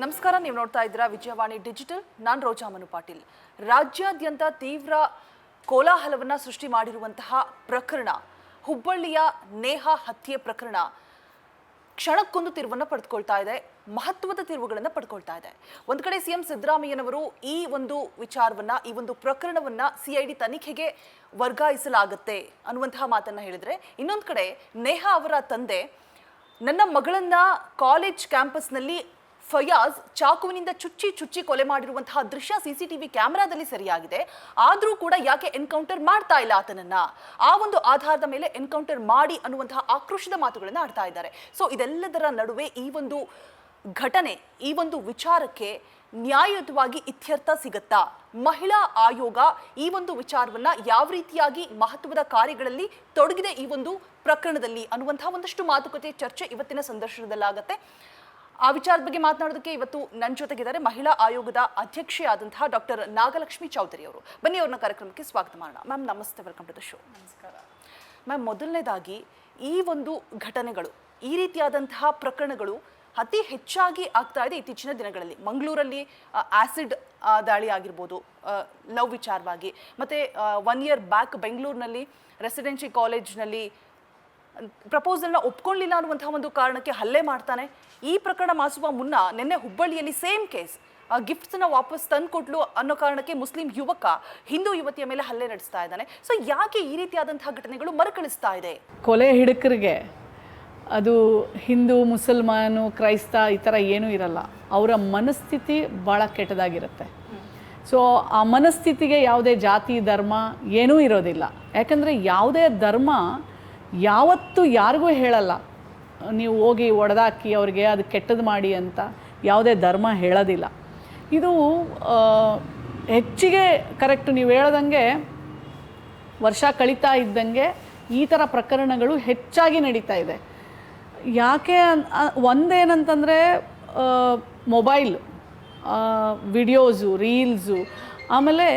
ನಮಸ್ಕಾರ, ನೀವು ನೋಡ್ತಾ ಇದ್ದೀರಾ ವಿಜಯವಾಣಿ ಡಿಜಿಟಲ್. ನಾನು ರೋಜಾಮನು ಪಾಟೀಲ್. ರಾಜ್ಯಾದ್ಯಂತ ತೀವ್ರ ಕೋಲಾಹಲವನ್ನ ಸೃಷ್ಟಿ ಮಾಡಿರುವಂತಹ ಪ್ರಕರಣ, ಹುಬ್ಬಳ್ಳಿಯ ನೇಹ ಹತ್ಯೆ ಪ್ರಕರಣ, ಕ್ಷಣಕ್ಕೊಂದು ತಿರುವನ್ನ ಪಡೆದುಕೊಳ್ತಾ ಇದೆ, ಮಹತ್ವದ ತಿರುವುಗಳನ್ನು ಪಡ್ಕೊಳ್ತಾ ಇದೆ. ಒಂದು ಕಡೆ ಸಿಎಂ ಸಿದ್ದರಾಮಯ್ಯನವರು ಈ ಒಂದು ವಿಚಾರವನ್ನ, ಈ ಒಂದು ಪ್ರಕರಣವನ್ನ ಸಿಐಡಿ ತನಿಖೆಗೆ ವರ್ಗಾಯಿಸಲಾಗುತ್ತೆ ಅನ್ನುವಂತಹ ಮಾತನ್ನ ಹೇಳಿದ್ರೆ, ಇನ್ನೊಂದು ಕಡೆ ನೇಹಾ ಅವರ ತಂದೆ ನನ್ನ ಮಗಳನ್ನ ಕಾಲೇಜ್ ಕ್ಯಾಂಪಸ್ನಲ್ಲಿ ಫಯಾಜ್ ಚಾಕುವಿನಿಂದ ಚುಚ್ಚಿ ಚುಚ್ಚಿ ಕೊಲೆ ಮಾಡಿರುವಂತಹ ದೃಶ್ಯ ಸಿಸಿಟಿವಿ ಕ್ಯಾಮೆರಾದಲ್ಲಿ ಸರಿಯಾಗಿದೆ. ಆದರೂ ಕೂಡ ಯಾಕೆ ಎನ್ಕೌಂಟರ್ ಮಾಡ್ತಾ ಇಲ್ಲ ಆತನನ್ನ? ಆ ಒಂದು ಆಧಾರದ ಮೇಲೆ ಎನ್ಕೌಂಟರ್ ಮಾಡಿ ಅನ್ನುವಂತಹ ಆಕ್ರೋಶದ ಮಾತುಗಳನ್ನು ಆಡ್ತಾ ಇದ್ದಾರೆ. ಸೊ ಇದೆಲ್ಲದರ ನಡುವೆ ಈ ಒಂದು ಘಟನೆ, ಈ ಒಂದು ವಿಚಾರಕ್ಕೆ ನ್ಯಾಯಯುತವಾಗಿ ಇತ್ಯರ್ಥ ಸಿಗುತ್ತಾ? ಮಹಿಳಾ ಆಯೋಗ ಈ ಒಂದು ವಿಚಾರವನ್ನ ಯಾವ ರೀತಿಯಾಗಿ ಮಹತ್ವದ ಕಾರ್ಯಗಳಲ್ಲಿ ತೊಡಗಿದೆ ಈ ಒಂದು ಪ್ರಕರಣದಲ್ಲಿ ಅನ್ನುವಂತಹ ಒಂದಷ್ಟು ಮಾತುಕತೆ ಚರ್ಚೆ ಇವತ್ತಿನ ಸಂದರ್ಶನದಲ್ಲಾಗತ್ತೆ. ಆ ವಿಚಾರದ ಬಗ್ಗೆ ಮಾತನಾಡೋದಕ್ಕೆ ಇವತ್ತು ನನ್ನ ಜೊತೆಗಿದ್ದಾರೆ ಮಹಿಳಾ ಆಯೋಗದ ಅಧ್ಯಕ್ಷೆಯಾದಂತಹ ಡಾಕ್ಟರ್ ನಾಗಲಕ್ಷ್ಮಿ ಚೌಧರಿ ಅವರು. ಬನ್ನಿ ಅವ್ರನ್ನ ಕಾರ್ಯಕ್ರಮಕ್ಕೆ ಸ್ವಾಗತ ಮಾಡೋಣ. ಮ್ಯಾಮ್ ನಮಸ್ತೆ ವೆಲ್ಕಮ್ ಟು ದ ಶೋ. ನಮಸ್ಕಾರ. ಮ್ಯಾಮ್ ಮೊದಲನೇದಾಗಿ ಈ ಒಂದು ಘಟನೆಗಳು ಈ ರೀತಿಯಾದಂತಹ ಪ್ರಕರಣಗಳು ಅತಿ ಹೆಚ್ಚಾಗಿ ಆಗ್ತಾ ಇದೆ ಇತ್ತೀಚಿನ ದಿನಗಳಲ್ಲಿ. ಮಂಗಳೂರಲ್ಲಿ ಆಸಿಡ್ ದಾಳಿ ಆಗಿರ್ಬೋದು ಲವ್ ವಿಚಾರವಾಗಿ. ಮತ್ತು ಒನ್ ಇಯರ್ ಬ್ಯಾಕ್ ಬೆಂಗಳೂರಿನಲ್ಲಿ ರೆಸಿಡೆನ್ಸಿ ಕಾಲೇಜ್ನಲ್ಲಿ ಪ್ರಪೋಸಲ್ನ ಒಪ್ಕೊಳ್ಳಿಲ್ಲ ಅನ್ನುವಂತಹ ಒಂದು ಕಾರಣಕ್ಕೆ ಹಲ್ಲೆ ಮಾಡ್ತಾನೆ. ಈ ಪ್ರಕರಣ ಮಾಸುವ ಮುನ್ನ ನಿನ್ನೆ ಹುಬ್ಬಳ್ಳಿಯಲ್ಲಿ ಸೇಮ್ ಕೇಸ್, ಆ ಗಿಫ್ಟ್ಸ್ನ ವಾಪಸ್ ತಂದ್ಕೊಟ್ಲು ಅನ್ನೋ ಕಾರಣಕ್ಕೆ ಮುಸ್ಲಿಂ ಯುವಕ ಹಿಂದೂ ಯುವತಿಯ ಮೇಲೆ ಹಲ್ಲೆ ನಡೆಸ್ತಾ ಇದ್ದಾನೆ. ಸೊ ಯಾಕೆ ಈ ರೀತಿಯಾದಂತಹ ಘಟನೆಗಳು ಮರುಕಳಿಸ್ತಾ ಇದೆ? ಕೊಲೆ ಹಿಡಕರಿಗೆ ಅದು ಹಿಂದೂ, ಮುಸಲ್ಮಾನು, ಕ್ರೈಸ್ತ ಈ ಥರ ಏನೂ ಇರಲ್ಲ. ಅವರ ಮನಸ್ಥಿತಿ ಭಾಳ ಕೆಟ್ಟದಾಗಿರುತ್ತೆ. ಸೊ ಆ ಮನಸ್ಥಿತಿಗೆ ಯಾವುದೇ ಜಾತಿ, ಧರ್ಮ ಏನೂ ಇರೋದಿಲ್ಲ. ಯಾಕಂದರೆ ಯಾವುದೇ ಧರ್ಮ ಯಾವತ್ತೂ ಯಾರಿಗೂ ಹೇಳಲ್ಲ. ನೀವು ಹೋಗಿ ಒಡೆದಾಕಿ ಅವ್ರಿಗೆ ಅದು ಕೆಟ್ಟದ್ದು ಮಾಡಿ ಅಂತ ಯಾವುದೇ ಧರ್ಮ ಹೇಳೋದಿಲ್ಲ. ಇದು ಹೆಚ್ಚಿಗೆ ಕರೆಕ್ಟ್ ನೀವು ಹೇಳ್ದಂಗೆ ವರ್ಷ ಕಳೀತಾ ಇದ್ದಂಗೆ ಈ ಥರ ಪ್ರಕರಣಗಳು ಹೆಚ್ಚಾಗಿ ನಡೀತಾ ಇದೆ. ಯಾಕೆ ಒಂದೇನಂತಂದರೆ ಮೊಬೈಲ್ ವಿಡಿಯೋಸು, ರೀಲ್ಸು, ಆಮೇಲೆ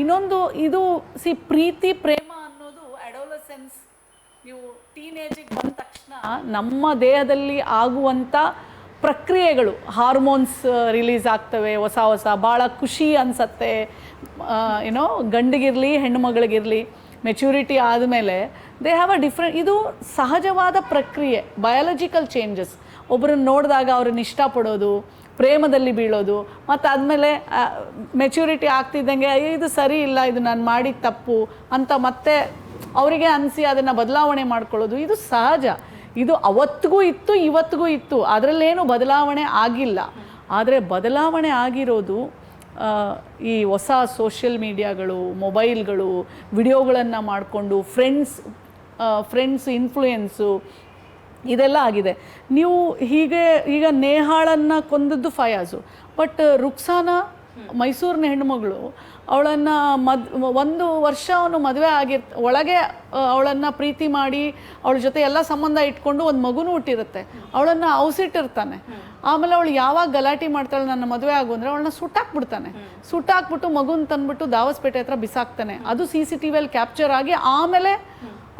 ಇನ್ನೊಂದು ಇದು ಸಿ ಪ್ರೀತಿ, ಪ್ರೇಮ ಅನ್ನೋದು ಅಡೋಲಸೆನ್ಸ್ ನೀವು ಟೀನೇಜಿಗೆ ಬಂದ ತಕ್ಷಣ ನಮ್ಮ ದೇಹದಲ್ಲಿ ಆಗುವಂಥ ಪ್ರಕ್ರಿಯೆಗಳು ಹಾರ್ಮೋನ್ಸ್ ರಿಲೀಸ್ ಆಗ್ತವೆ ಹೊಸ ಹೊಸ ಭಾಳ ಖುಷಿ ಅನಿಸತ್ತೆ. ಏನೋ ಗಂಡಿಗಿರಲಿ ಹೆಣ್ಣು ಮಗಳಿಗಿರಲಿ ಮೆಚ್ಯೂರಿಟಿ ಆದಮೇಲೆ ದೇ ಹ್ಯಾವ್ ಅ ಡಿಫ್ರೆಂಟ್ ಇದು ಸಹಜವಾದ ಪ್ರಕ್ರಿಯೆ ಬಯಾಲಜಿಕಲ್ ಚೇಂಜಸ್ ಒಬ್ಬರನ್ನ ನೋಡಿದಾಗ ಅವ್ರನ್ನ ಇಷ್ಟಪಡೋದು ಪ್ರೇಮದಲ್ಲಿ ಬೀಳೋದು ಮತ್ತು ಆದಮೇಲೆ ಮೆಚ್ಯೂರಿಟಿ ಆಗ್ತಿದ್ದಂಗೆ "ಅಯ್ಯೋ, ಇದು ಸರಿ ಇಲ್ಲ ಇದು ನಾನು ಮಾಡಿದ ತಪ್ಪು ಅಂತ ಮತ್ತೆ ಅವರಿಗೆ ಅನಿಸಿ ಅದನ್ನು ಬದಲಾವಣೆ ಮಾಡ್ಕೊಳ್ಳೋದು, ಇದು ಸಹಜ. ಇದು ಅವತ್ತಿಗೂ ಇತ್ತು, ಇವತ್ತಿಗೂ ಇತ್ತು. ಅದರಲ್ಲೇನು ಬದಲಾವಣೆ ಆಗಿಲ್ಲ. ಆದರೆ ಬದಲಾವಣೆ ಆಗಿರೋದು ಈ ಹೊಸ ಸೋಷಿಯಲ್ ಮೀಡಿಯಾಗಳು ಮೊಬೈಲ್ಗಳು ವಿಡಿಯೋಗಳನ್ನು ಮಾಡಿಕೊಂಡು ಫ್ರೆಂಡ್ಸ್ ಫ್ರೆಂಡ್ಸ್ ಇನ್ಫ್ಲೂಯೆನ್ಸು ಇದೆಲ್ಲ ಆಗಿದೆ. ನೀವು ಹೀಗೆ, ಈಗ ನೇಹಾಳನ್ನು ಕೊಂದದ್ದು ಫಯಾಜು. ಬಟ್ ರುಕ್ಸಾನ ಮೈಸೂರಿನ ಹೆಣ್ಣುಮಗಳು, ಅವಳನ್ನು ಮದ್, ಒಂದು ವರ್ಷ ಅವನು ಮದುವೆ ಆಗಿರ್ ಒಳಗೆ ಅವಳನ್ನು ಪ್ರೀತಿ ಮಾಡಿ, ಅವಳ ಜೊತೆ ಎಲ್ಲ ಸಂಬಂಧ ಇಟ್ಕೊಂಡು ಒಂದು ಮಗುನೂ ಹುಟ್ಟಿರುತ್ತೆ. ಅವಳನ್ನು ಔಸಿಟ್ಟಿರ್ತಾನೆ. ಆಮೇಲೆ ಅವಳು ಯಾವಾಗ ಗಲಾಟೆ ಮಾಡ್ತಾಳೆ, ನನ್ನ ಮದುವೆ ಆಗು ಅಂದರೆ ಅವಳನ್ನ ಸುಟ್ಟಾಕ್ಬಿಡ್ತಾನೆ. ಸುಟ್ಟಾಕ್ಬಿಟ್ಟು ಮಗುನ ತಂದ್ಬಿಟ್ಟು ದಾವಸ್ಪೇಟೆ ಹತ್ರ ಬಿಸಾಕ್ತಾನೆ. ಅದು ಸಿ ಸಿ ಟಿ ವಿಯಲ್ಲಿ ಕ್ಯಾಪ್ಚರ್ ಆಗಿ ಆಮೇಲೆ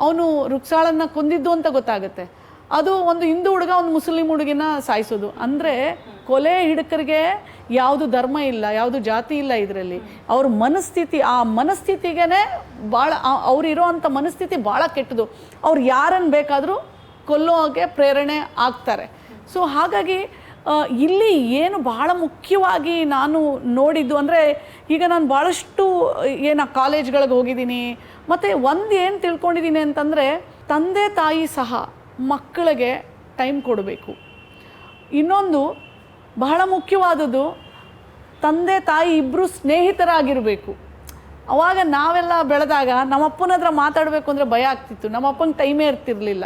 ಅವನು ರುಕ್ಸಾಳನ್ನ ಕೊಂದಿದ್ದು ಅಂತ ಗೊತ್ತಾಗುತ್ತೆ. ಅದು ಒಂದು ಹಿಂದೂ ಹುಡುಗ ಒಂದು ಮುಸ್ಲಿಂ ಹುಡುಗಿನ ಸಾಯಿಸೋದು. ಅಂದರೆ ಕೊಲೆ ಹಿಡಕರಿಗೆ ಯಾವುದು ಧರ್ಮ ಇಲ್ಲ, ಯಾವುದು ಜಾತಿ ಇಲ್ಲ ಇದರಲ್ಲಿ. ಅವ್ರ ಮನಸ್ಥಿತಿ, ಆ ಮನಸ್ಥಿತಿಗೇ ಭಾಳ ಅವ್ರಿರೋ ಅಂಥ ಮನಸ್ಥಿತಿ ಭಾಳ ಕೆಟ್ಟದು. ಅವ್ರು ಯಾರನ್ನು ಬೇಕಾದರೂ ಕೊಲ್ಲೋಗೆ ಪ್ರೇರಣೆ ಆಗ್ತಾರೆ. ಸೊ ಹಾಗಾಗಿ ಇಲ್ಲಿ ಏನು ಭಾಳ ಮುಖ್ಯವಾಗಿ ನಾನು ನೋಡಿದ್ದು ಅಂದರೆ, ಈಗ ನಾನು ಭಾಳಷ್ಟು ಏನು ಕಾಲೇಜ್ಗಳಿಗೆ ಹೋಗಿದ್ದೀನಿ, ಮತ್ತು ಒಂದು ಏನು ತಿಳ್ಕೊಂಡಿದ್ದೀನಿ ಅಂತಂದರೆ, ತಂದೆ ತಾಯಿ ಸಹ ಮಕ್ಕಳಿಗೆ ಟೈಮ್ ಕೊಡಬೇಕು. ಇನ್ನೊಂದು ಬಹಳ ಮುಖ್ಯವಾದದ್ದು ತಂದೆ, ತಾಯಿ ಇಬ್ಬರು ಸ್ನೇಹಿತರಾಗಿರಬೇಕು. ಅವಾಗ ನಾವೆಲ್ಲ ಬೆಳೆದಾಗ ನಮ್ಮಪ್ಪನ ಹತ್ರ ಮಾತಾಡಬೇಕು ಅಂದರೆ ಭಯ ಆಗ್ತಿತ್ತು. ನಮ್ಮಪ್ಪಂಗೆ ಟೈಮೇ ಇರ್ತಿರ್ಲಿಲ್ಲ.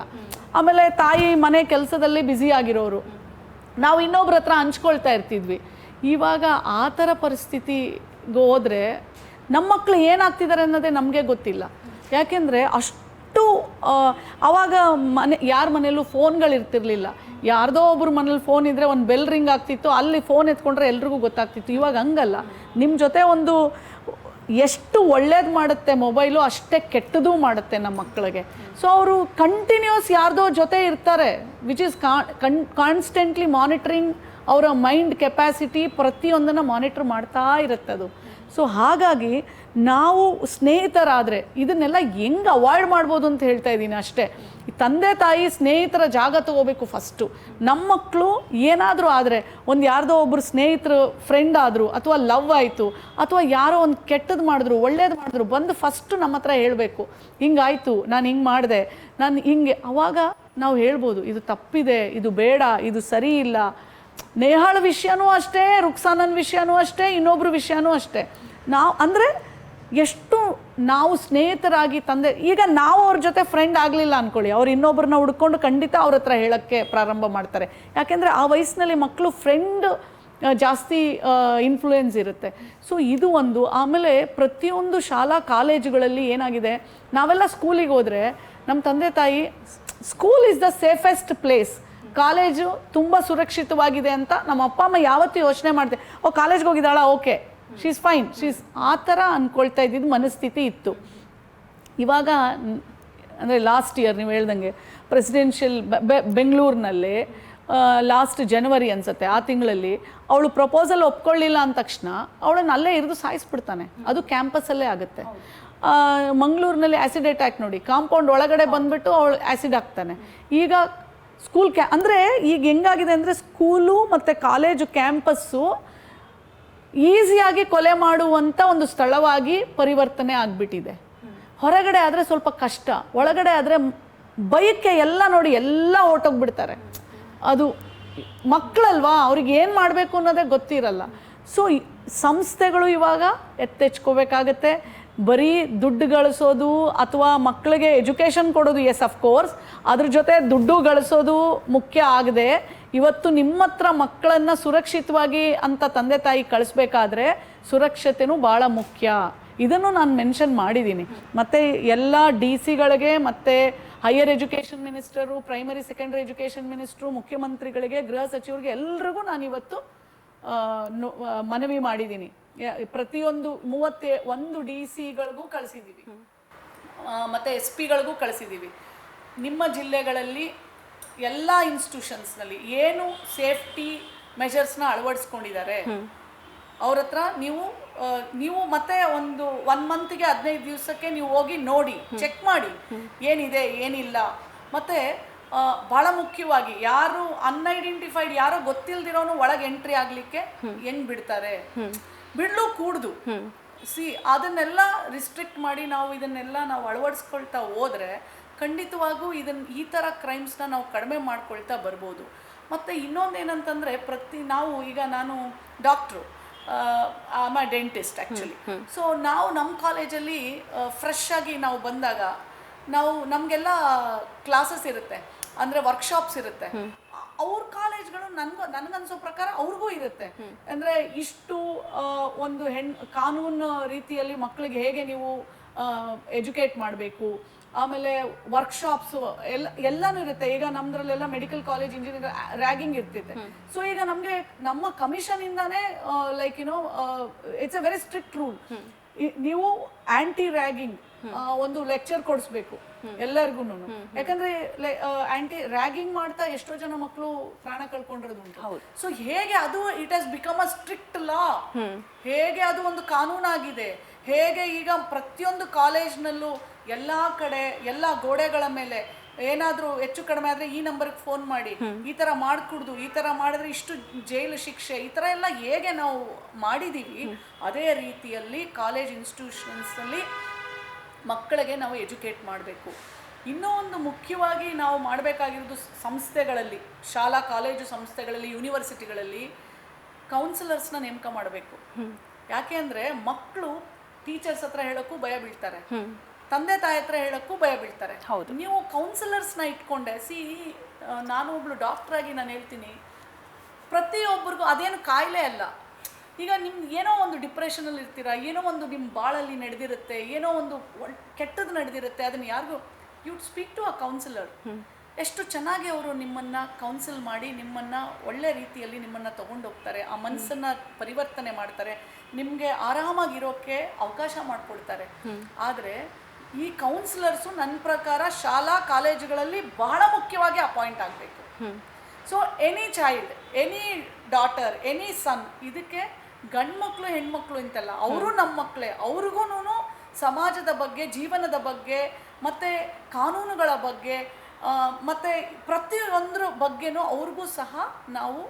ಆಮೇಲೆ ತಾಯಿ ಮನೆ ಕೆಲಸದಲ್ಲಿ ಬ್ಯುಸಿ ಆಗಿರೋರು. ನಾವು ಇನ್ನೊಬ್ರ ಹತ್ರ ಹಂಚ್ಕೊಳ್ತಾ ಇರ್ತಿದ್ವಿ. ಇವಾಗ ಆ ಥರ ಪರಿಸ್ಥಿತಿಗೆ ಹೋದರೆ ನಮ್ಮ ಮಕ್ಕಳು ಏನಾಗ್ತಿದ್ದಾರೆ ಅನ್ನೋದೇ ನಮಗೆ ಗೊತ್ತಿಲ್ಲ. ಯಾಕೆಂದರೆ ಅಷ್ಟು ಆ, ಅವಾಗ ಮನೆ ಯಾರ ಮನೆಯಲ್ಲೂ ಫೋನ್ಗಳಿರ್ತಿರ್ಲಿಲ್ಲ. ಯಾರ್ದೋ ಒಬ್ರು ಮನೇಲಿ ಫೋನ್ ಇದ್ದರೆ ಒಂದು ಬೆಲ್ ರಿಂಗ್ ಆಗ್ತಿತ್ತು ಅಲ್ಲಿ ಫೋನ್ ಎತ್ಕೊಂಡ್ರೆ ಎಲ್ರಿಗೂ ಗೊತ್ತಾಗ್ತಿತ್ತು. ಇವಾಗ ಹಂಗಲ್ಲ. ನಿಮ್ಮ ಜೊತೆ ಒಂದು ಎಷ್ಟು ಒಳ್ಳೇದು ಮಾಡುತ್ತೆ ಮೊಬೈಲು ಅಷ್ಟೇ ಕೆಟ್ಟದು ಮಾಡುತ್ತೆ ನಮ್ಮ ಮಕ್ಕಳಿಗೆ ಸೊ ಅವರು ಕಂಟಿನ್ಯೂಸ್ ಯಾರ್ದೋ ಜೊತೆ ಇರ್ತಾರೆ ವಿಚ್ ಕನ್ ಕಾನ್ಸ್ಟೆಂಟ್ಲಿ ಮಾನಿಟ್ರಿಂಗ್ ಅವರ ಮೈಂಡ್ ಕೆಪಾಸಿಟಿ ಪ್ರತಿಯೊಂದನ್ನು ಮಾನಿಟ್ರ್ ಮಾಡ್ತಾ ಇರುತ್ತೆ ಅದು. ಸೊ ಹಾಗಾಗಿ ನಾವು ಸ್ನೇಹಿತರಾದರೆ ಇದನ್ನೆಲ್ಲ ಹೆಂಗೆ ಅವಾಯ್ಡ್ ಮಾಡ್ಬೋದು ಅಂತ ಹೇಳ್ತಾ ಇದ್ದೀನಿ ಅಷ್ಟೇ. ತಂದೆ ತಾಯಿ ಸ್ನೇಹಿತರ ಜಾಗ ತಗೋಬೇಕು ಫಸ್ಟು. ನಮ್ಮ ಮಕ್ಕಳು ಏನಾದರೂ ಆದರೆ ಒಂದು ಯಾರ್ದೋ ಒಬ್ಬರು ಸ್ನೇಹಿತರು ಫ್ರೆಂಡ್ ಆದರು, ಅಥವಾ ಲವ್ ಆಯಿತು, ಅಥವಾ ಯಾರೋ ಒಂದು ಕೆಟ್ಟದ್ದು ಮಾಡಿದ್ರು, ಒಳ್ಳೇದು ಮಾಡಿದ್ರು, ಬಂದು ಫಸ್ಟು ನಮ್ಮ ಹತ್ರ ಹೇಳಬೇಕು. ಹಿಂಗಾಯಿತು ನಾನು ಹಿಂಗೆ ಮಾಡಿದೆ, ನಾನು ಹಿಂಗೆ. ಅವಾಗ ನಾವು ಹೇಳ್ಬೋದು, ಇದು ತಪ್ಪಿದೆ, ಇದು ಬೇಡ, ಇದು ಸರಿ ಇಲ್ಲ ನೇಹಾಳ ವಿಷಯನೂ ಅಷ್ಟೇ, ರುಕ್ಸಾನನ್ ವಿಷಯನೂ ಅಷ್ಟೇ, ಇನ್ನೊಬ್ರ ವಿಷಯನೂ ಅಷ್ಟೇ. ನಾವು, ಅಂದರೆ ಎಷ್ಟು ನಾವು ಸ್ನೇಹಿತರಾಗಿ ತಂದೆ, ಈಗ ನಾವು ಅವ್ರ ಜೊತೆ ಫ್ರೆಂಡ್ ಆಗಲಿಲ್ಲ ಅಂದ್ಕೊಳ್ಳಿ ಅವ್ರು ಇನ್ನೊಬ್ಬರನ್ನ ಹುಡ್ಕೊಂಡು ಖಂಡಿತ ಅವ್ರ ಹತ್ರ ಹೇಳೋಕ್ಕೆ ಪ್ರಾರಂಭ ಮಾಡ್ತಾರೆ. ಯಾಕೆಂದರೆ ಆ ವಯಸ್ಸಿನಲ್ಲಿ ಮಕ್ಕಳು ಫ್ರೆಂಡ್ ಜಾಸ್ತಿ ಇನ್ಫ್ಲೂಯೆನ್ಸ್ ಇರುತ್ತೆ. ಸೊ ಇದು ಒಂದು. ಆಮೇಲೆ ಪ್ರತಿಯೊಂದು ಶಾಲಾ ಕಾಲೇಜುಗಳಲ್ಲಿ ಏನಾಗಿದೆ, ನಾವೆಲ್ಲ ಸ್ಕೂಲಿಗೆ ಹೋದರೆ ನಮ್ಮ ತಂದೆ ತಾಯಿ school is the safest place college ತುಂಬ ಸುರಕ್ಷಿತವಾಗಿದೆ ಅಂತ ನಮ್ಮ ಅಪ್ಪ, ಅಮ್ಮ ಯಾವತ್ತೂ ಯೋಚನೆ ಮಾಡಿದೆ, ಓ, ಕಾಲೇಜ್ಗೆ ಹೋಗಿದ್ದಾಳ? ಓಕೆ. ಶೀಸ್ ಫೈನ್ ಶೀಸ್ ಆ ಥರ ಅಂದ್ಕೊಳ್ತಾ ಇದ್ದಿದ್ದು ಮನಸ್ಥಿತಿ ಇತ್ತು. ಇವಾಗ, ಅಂದರೆ ಲಾಸ್ಟ್ ಇಯರ್ ನೀವು ಹೇಳ್ದಂಗೆ ಪ್ರೆಸಿಡೆನ್ಷಿಯಲ್ ಬೆಂಗಳೂರಿನಲ್ಲಿ ಲಾಸ್ಟ್ ಜನವರಿ ಅನ್ಸುತ್ತೆ, ಆ ತಿಂಗಳಲ್ಲಿ ಅವಳು ಪ್ರಪೋಸಲ್ ಒಪ್ಕೊಳ್ಳಿಲ್ಲ ಅಂದ ತಕ್ಷಣ ಅವಳನ್ನ ಅಲ್ಲೇ ಇರಿದು ಸಾಯಿಸ್ಬಿಡ್ತಾನೆ. ಅದು ಕ್ಯಾಂಪಸಲ್ಲೇ ಆಗುತ್ತೆ. ಮಂಗಳೂರಿನಲ್ಲಿ ಆ್ಯಸಿಡ್ ಅಟ್ಯಾಕ್ ನೋಡಿ ಕಾಂಪೌಂಡ್ ಒಳಗಡೆ ಬಂದ್ಬಿಟ್ಟು ಅವಳು ಆ್ಯಸಿಡ್ ಹಾಕ್ತಾನೆ. ಈಗ ಸ್ಕೂಲ್ ಕ್ಯಾ ಅಂದರೆ ಈಗ ಹೆಂಗಾಗಿದೆ ಅಂದರೆ ಸ್ಕೂಲು ಮತ್ತು ಕಾಲೇಜು ಕ್ಯಾಂಪಸ್ಸು ಈಸಿಯಾಗಿ ಕೊಲೆ ಮಾಡುವಂಥ ಒಂದು ಸ್ಥಳವಾಗಿ ಪರಿವರ್ತನೆ ಆಗಿಬಿಟ್ಟಿದೆ. ಹೊರಗಡೆ ಆದರೆ ಸ್ವಲ್ಪ ಕಷ್ಟ, ಒಳಗಡೆ ಆದರೆ ಬೈಕ್ಕೆ ಎಲ್ಲ ನೋಡಿ ಎಲ್ಲ ಹೊರ್ಟೋಗ್ಬಿಡ್ತಾರೆ ಅದು ಮಕ್ಕಳಲ್ವಾ, ಅವ್ರಿಗೆ ಏನು ಮಾಡಬೇಕು ಅನ್ನೋದೇ ಗೊತ್ತಿರಲ್ಲ. ಸೊ ಸಂಸ್ಥೆಗಳು ಇವಾಗ ಎತ್ತೆಚ್ಕೋಬೇಕಾಗತ್ತೆ ಬರೀ ದುಡ್ಡು ಗಳಿಸೋದು ಅಥವಾ ಮಕ್ಕಳಿಗೆ ಎಜುಕೇಷನ್ ಕೊಡೋದು ಎಸ್ ಆಫ್ ಕೋರ್ಸ್ ಅದ್ರ ಜೊತೆ ದುಡ್ಡು ಗಳಿಸೋದು ಮುಖ್ಯ ಆಗದೆ, ಇವತ್ತು ನಿಮ್ಮ ಹತ್ರ ಮಕ್ಕಳನ್ನು ಸುರಕ್ಷಿತವಾಗಿ ಅಂತ ತಂದೆ ತಾಯಿ ಕಳಿಸ್ಬೇಕಾದ್ರೆ ಸುರಕ್ಷತೆನೂ ಭಾಳ ಮುಖ್ಯ. ಇದನ್ನು ನಾನು ಮೆನ್ಷನ್ ಮಾಡಿದ್ದೀನಿ ಮತ್ತು ಎಲ್ಲ ಡಿ ಸಿಗಳಿಗೆ ಮತ್ತು higher education minister primary secondary education minister ಮುಖ್ಯಮಂತ್ರಿಗಳಿಗೆ, ಗೃಹ ಸಚಿವರಿಗೆ ಎಲ್ರಿಗೂ ನಾನು ಇವತ್ತು ಮನವಿ ಮಾಡಿದ್ದೀನಿ ಪ್ರತಿಯೊಂದು ಮೂವತ್ತೇ ಒಂದು ಡಿ ಸಿಗಳಿಗೂ ಕಳಿಸಿದ್ದೀವಿ ಮತ್ತು ಎಸ್ ಪಿಗಳಿಗೂ ಕಳಿಸಿದ್ದೀವಿ ನಿಮ್ಮ ಜಿಲ್ಲೆಗಳಲ್ಲಿ ಎಲ್ಲ ಇನ್ಸ್ಟಿಟ್ಯೂಷನ್ಸ್ನಲ್ಲಿ ಏನು ಸೇಫ್ಟಿ ಮೆಷರ್ಸ್ನ ಅಳವಡಿಸ್ಕೊಂಡಿದ್ದಾರೆ ಅವ್ರ ಹತ್ರ ನೀವು ನೀವು ಮತ್ತೆ ಒಂದು ಒನ್ ಮಂತ್ಗೆ ಹದಿನೈದು ದಿವಸಕ್ಕೆ ನೀವು ಹೋಗಿ ನೋಡಿ ಚೆಕ್ ಮಾಡಿ ಏನಿದೆ ಏನಿಲ್ಲ. ಮತ್ತೆ ಬಹಳ ಮುಖ್ಯವಾಗಿ ಯಾರು ಅನ್ಐಡೆಂಟಿಫೈಡ್ ಯಾರೋ ಗೊತ್ತಿಲ್ದಿರೋನು ಒಳಗೆ ಎಂಟ್ರಿ ಆಗಲಿಕ್ಕೆ ಹೆಂಗ್ ಬಿಡ್ತಾರೆ? ಬಿಡ್ಲು ಕೂಡ್ದು. ಸಿ ಅದನ್ನೆಲ್ಲ ರಿಸ್ಟ್ರಿಕ್ಟ್ ಮಾಡಿ ನಾವು ಇದನ್ನೆಲ್ಲ ನಾವು ಅಳವಡಿಸ್ಕೊಳ್ತಾ ಹೋದ್ರೆ ಖಂಡಿತವಾಗೂ ಇದನ್ನ ಈ ಥರ ಕ್ರೈಮ್ಸ್ನ ನಾವು ಕಡಿಮೆ ಮಾಡ್ಕೊಳ್ತಾ ಬರ್ಬೋದು. ಮತ್ತು ಇನ್ನೊಂದೇನಂತಂದರೆ ಪ್ರತಿ ನಾವು ಈಗ ನಾನು doctor am a dentist actually so ನಾವು ನಮ್ಮ ಕಾಲೇಜಲ್ಲಿ ಫ್ರೆಶ್ ಆಗಿ ನಾವು ಬಂದಾಗ ನಾವು ನಮಗೆಲ್ಲ ಕ್ಲಾಸಸ್ ಇರುತ್ತೆ. ಅಂದರೆ ವರ್ಕ್ಶಾಪ್ಸ್ ಇರುತ್ತೆ. ಅವ್ರ ಕಾಲೇಜ್ಗಳು ನನ್ಗೂ ನನಗನ್ಸೋ ಪ್ರಕಾರ ಅವ್ರಿಗೂ ಇರುತ್ತೆ. ಅಂದ್ರೆ ಇಷ್ಟು ಒಂದು ಹೆಣ್ ಕಾನೂನು ರೀತಿಯಲ್ಲಿ ಮಕ್ಕಳಿಗೆ ಹೇಗೆ ನೀವು ಎಜುಕೇಟ್ ಮಾಡಬೇಕು ಆಮೇಲೆ ವರ್ಕ್ಶಾಪ್ಸು ಎಲ್ಲ ಎಲ್ಲನೂ ಇರುತ್ತೆ. ಈಗ ನಮ್ದ್ರಲ್ಲೆಲ್ಲ ಮೆಡಿಕಲ್ ಕಾಲೇಜ್ ಇಂಜಿನಿಯರ್ ರ್ಯಾಗಿಂಗ್ ಇರ್ತಿದೆ ಸೊ ಈಗ ನಮಗೆ ನಮ್ಮ commission ಇಂದಾನೇ like you know it's a very strict rule ನೀವು ಆಂಟಿ ರ್ಯಾಗಿಂಗ್ ಒಂದು ಲೆಕ್ಚರ್ ಕೊಡಿಸ್ಬೇಕು ಎಲ್ಲರಿಗೂ ಯಾಕಂದ್ರೆ ಆಂಟಿ ರ್ಯಾಗಿಂಗ್ ಮಾಡ್ತಾ ಎಷ್ಟೋ ಜನ ಮಕ್ಕಳು ಪ್ರಾಣ ಕಳ್ಕೊಂಡಿರೋದು ಸೊ ಹೇಗೆ ಅದು it has become a strict ಲಾ ಹೇಗೆ ಅದು ಒಂದು ಕಾನೂನಾಗಿದೆ. ಹೇಗೆ ಈಗ ಪ್ರತಿಯೊಂದು ಕಾಲೇಜ್ನಲ್ಲೂ ಎಲ್ಲಾ ಕಡೆ ಎಲ್ಲ ಗೋಡೆಗಳ ಮೇಲೆ ಏನಾದರೂ ಹೆಚ್ಚು ಕಡಿಮೆ ಆದ್ರೆ ಈ ನಂಬರ್ಗೆ ಫೋನ್ ಮಾಡಿ ಈ ತರ ಮಾಡ್ಕೊಡ್ದು ಈ ತರ ಮಾಡಿದ್ರೆ ಇಷ್ಟು ಜೈಲು ಶಿಕ್ಷೆ ಈ ಥರ ಎಲ್ಲ ಹೇಗೆ ನಾವು ಮಾಡಿದೀವಿ ಅದೇ ರೀತಿಯಲ್ಲಿ ಕಾಲೇಜ್ ಇನ್ಸ್ಟಿಟ್ಯೂಷನ್ಸಲ್ಲಿ ಮಕ್ಕಳಿಗೆ ನಾವು ಎಜುಕೇಟ್ ಮಾಡಬೇಕು. ಇನ್ನೂ ಒಂದು ಮುಖ್ಯವಾಗಿ ನಾವು ಮಾಡಬೇಕಾಗಿರೋದು ಸಂಸ್ಥೆಗಳಲ್ಲಿ ಶಾಲಾ ಕಾಲೇಜು ಸಂಸ್ಥೆಗಳಲ್ಲಿ ಯೂನಿವರ್ಸಿಟಿಗಳಲ್ಲಿ ಕೌನ್ಸಿಲರ್ಸ್ನ ನೇಮಕ ಮಾಡಬೇಕು. ಯಾಕೆ ಅಂದರೆ ಮಕ್ಕಳು ಟೀಚರ್ಸ್ ಹತ್ರ ಹೇಳೋಕ್ಕೂ ಭಯ ಬೀಳ್ತಾರೆ. ತಂದೆ ತಾಯಿ ಹತ್ರ ಹೇಳೋಕ್ಕೂ ಭಯ ಬೀಳ್ತಾರೆ. ಹೌದು. ನೀವು ಕೌನ್ಸಿಲರ್ಸ್ನ ಇಟ್ಕೊಂಡೆ ಸಿ ನಾನು ಒಬ್ಳು ಡಾಕ್ಟ್ರಾಗಿ ಆಗಿ ನಾನು ಹೇಳ್ತೀನಿ ಪ್ರತಿಯೊಬ್ಬರಿಗೂ ಅದೇನು ಕಾಯಿಲೆ ಅಲ್ಲ. ಈಗ ನಿಮ್ಗೆ ಏನೋ ಒಂದು ಡಿಪ್ರೆಷನಲ್ಲಿ ಇರ್ತೀರಾ ಏನೋ ಒಂದು ನಿಮ್ಮ ಬಾಳಲ್ಲಿ ನಡೆದಿರುತ್ತೆ ಏನೋ ಒಂದು ಕೆಟ್ಟದ್ದು ನಡೆದಿರುತ್ತೆ ಅದನ್ನು ಯಾರಿಗೂ you speak to a counsellor ಎಷ್ಟು ಚೆನ್ನಾಗಿ ಅವರು ನಿಮ್ಮನ್ನು ಕೌನ್ಸಿಲ್ ಮಾಡಿ ನಿಮ್ಮನ್ನು ಒಳ್ಳೆ ರೀತಿಯಲ್ಲಿ ನಿಮ್ಮನ್ನು ತಗೊಂಡೋಗ್ತಾರೆ ಆ ಮನಸ್ಸನ್ನು ಪರಿವರ್ತನೆ ಮಾಡ್ತಾರೆ ನಿಮಗೆ ಆರಾಮಾಗಿರೋಕ್ಕೆ ಅವಕಾಶ ಮಾಡಿಕೊಡ್ತಾರೆ. ಆದರೆ ಈ ಕೌನ್ಸಿಲರ್ಸು ನನ್ನ ಪ್ರಕಾರ ಶಾಲಾ ಕಾಲೇಜುಗಳಲ್ಲಿ ಬಹಳ ಮುಖ್ಯವಾಗಿ ಅಪಾಯಿಂಟ್ ಆಗಬೇಕು. So any child any daughter any son ಇದಕ್ಕೆ ಗಂಡು ಮಕ್ಕಳು ಹೆಣ್ಮಕ್ಳು ಅಂತಲ್ಲ ಅವರು ನಮ್ಮ ಮಕ್ಕಳೇ ಅವ್ರಿಗೂ ಸಮಾಜದ ಬಗ್ಗೆ ಜೀವನದ ಬಗ್ಗೆ ಮತ್ತು ಕಾನೂನುಗಳ ಬಗ್ಗೆ ಮತ್ತು ಪ್ರತಿಯೊಂದರ ಬಗ್ಗೆನೂ ಅವ್ರಿಗೂ ಸಹ ನಾವು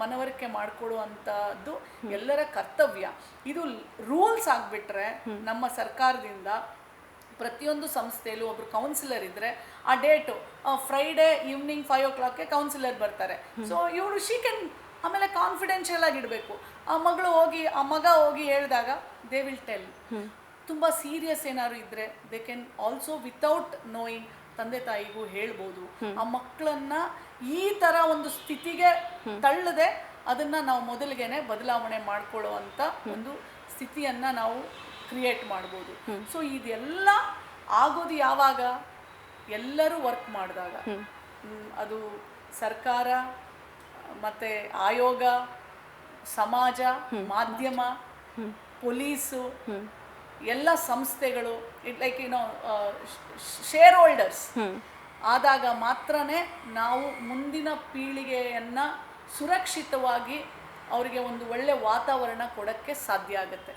ಮನವರಿಕೆ ಮಾಡಿಕೊಡುವಂಥದ್ದು ಎಲ್ಲರ ಕರ್ತವ್ಯ. ಇದು ರೂಲ್ಸ್ ಆಗಿಬಿಟ್ರೆ ನಮ್ಮ ಸರ್ಕಾರದಿಂದ ಪ್ರತಿಯೊಂದು ಸಂಸ್ಥೆಯಲ್ಲೂ ಒಬ್ರು ಕೌನ್ಸಿಲರ್ ಇದ್ರೆ ಆ ಡೇಟು ಫ್ರೈಡೇ ಈವ್ನಿಂಗ್ ಫೈವ್ ಓ ಕ್ಲಾಕ್ಗೆ ಕೌನ್ಸಿಲರ್ ಬರ್ತಾರೆ. ಸೊ ಇವಳು ಶಿ ಕ್ಯಾನ್ ಆಮೇಲೆ ಕಾನ್ಫಿಡೆನ್ಷಿಯಲ್ ಆಗಿಡಬೇಕು. ಆ ಮಗಳು ಹೋಗಿ ಆ ಮಗ ಹೋಗಿ ಹೇಳಿದಾಗ ದೇ ವಿಲ್ ಟೆಲ್ ತುಂಬ ಸೀರಿಯಸ್ ಏನಾದ್ರು ಇದ್ರೆ they can also without knowing ತಂದೆ ತಾಯಿಗೂ ಹೇಳ್ಬೋದು. ಆ ಮಕ್ಕಳನ್ನ ಈ ತರ ಒಂದು ಸ್ಥಿತಿಗೆ ತಳ್ಳದೆ ಅದನ್ನ ನಾವು ಮೊದಲಿಗೆನೆ ಬದಲಾವಣೆ ಮಾಡ್ಕೊಳ್ಳುವಂತ ಒಂದು ಸ್ಥಿತಿಯನ್ನ ನಾವು ಕ್ರಿಯೇಟ್ ಮಾಡ್ಬೋದು. ಸೊ ಇದೆಲ್ಲ ಆಗೋದು ಯಾವಾಗ? ಎಲ್ಲರೂ ವರ್ಕ್ ಮಾಡಿದಾಗ. ಅದು ಸರ್ಕಾರ ಮತ್ತೆ ಆಯೋಗ ಸಮಾಜ ಮಾಧ್ಯಮ ಪೊಲೀಸು ಎಲ್ಲ ಸಂಸ್ಥೆಗಳು ಇಟ್ ಲೈಕ್ ಏನೋ ಶೇರ್ ಹೋಲ್ಡರ್ಸ್ ಆದಾಗ ಮಾತ್ರನೇ ನಾವು ಮುಂದಿನ ಪೀಳಿಗೆಯನ್ನ ಸುರಕ್ಷಿತವಾಗಿ ಅವರಿಗೆ ಒಂದು ಒಳ್ಳೆ ವಾತಾವರಣ ಕೊಡಕ್ಕೆ ಸಾಧ್ಯ ಆಗುತ್ತೆ.